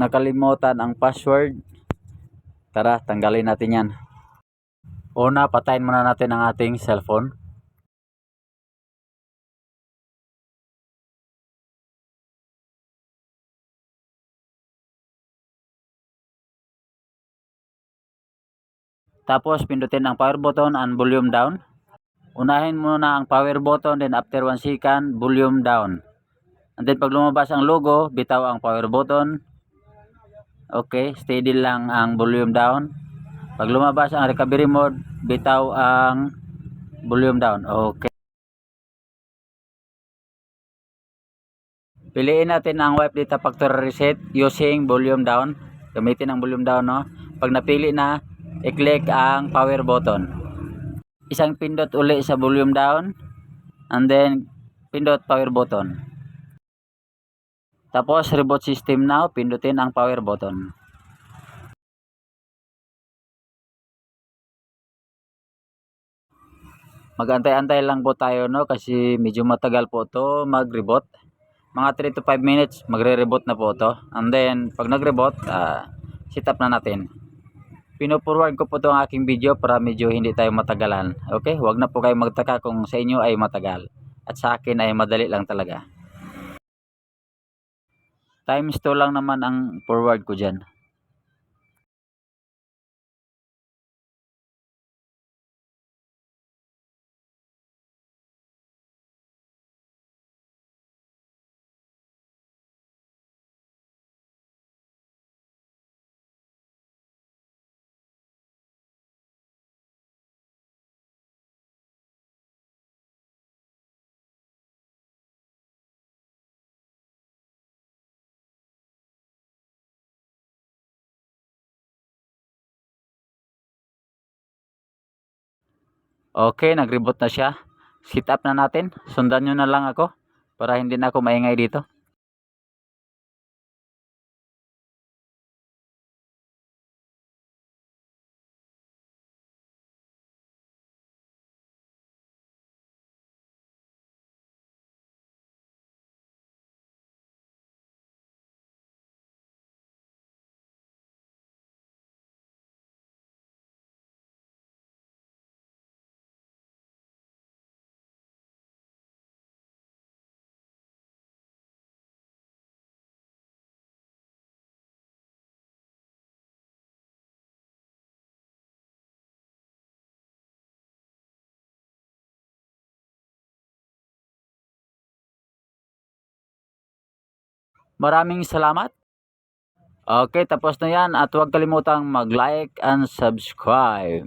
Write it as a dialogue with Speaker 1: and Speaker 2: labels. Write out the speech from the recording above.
Speaker 1: nakalimutan ang password. Tara, tanggalin natin yan. Una, patayin muna natin ang ating cellphone. Tapos pindutin ang power button and volume down. Unahin muna ang power button then after 1 second volume down. And then pag lumabas ang logo, bitaw ang power button. Okay, steady lang ang volume down. Pag lumabas ang recovery mode, bitaw ang volume down. Okay. Piliin natin ang wipe data factory reset using volume down. Gamitin ang volume down, no? Pag napili na, i-click ang power button. Isang pindot uli sa volume down and then pindot power button. Tapos reboot system now, pindutin ang power button. Magantay-antay lang po tayo no kasi medyo matagal po to mag-reboot. Mga 3 to 5 minutes magre-reboot na po to. And then pag nag-reboot, ah, sit up na natin. Pino-forward ko po to ang aking video para medyo hindi tayo matagalan. Okay? Huwag na po kayo magtaka kung sa inyo ay matagal. At sa akin ay madali lang talaga. Times 2 lang naman ang forward ko dyan. Okay, nag-reboot na siya. Sit up na natin. Sundan nyo na lang ako para hindi na ako maingay dito. Maraming salamat. Okay, tapos na yan at huwag kalimutang mag-like and subscribe.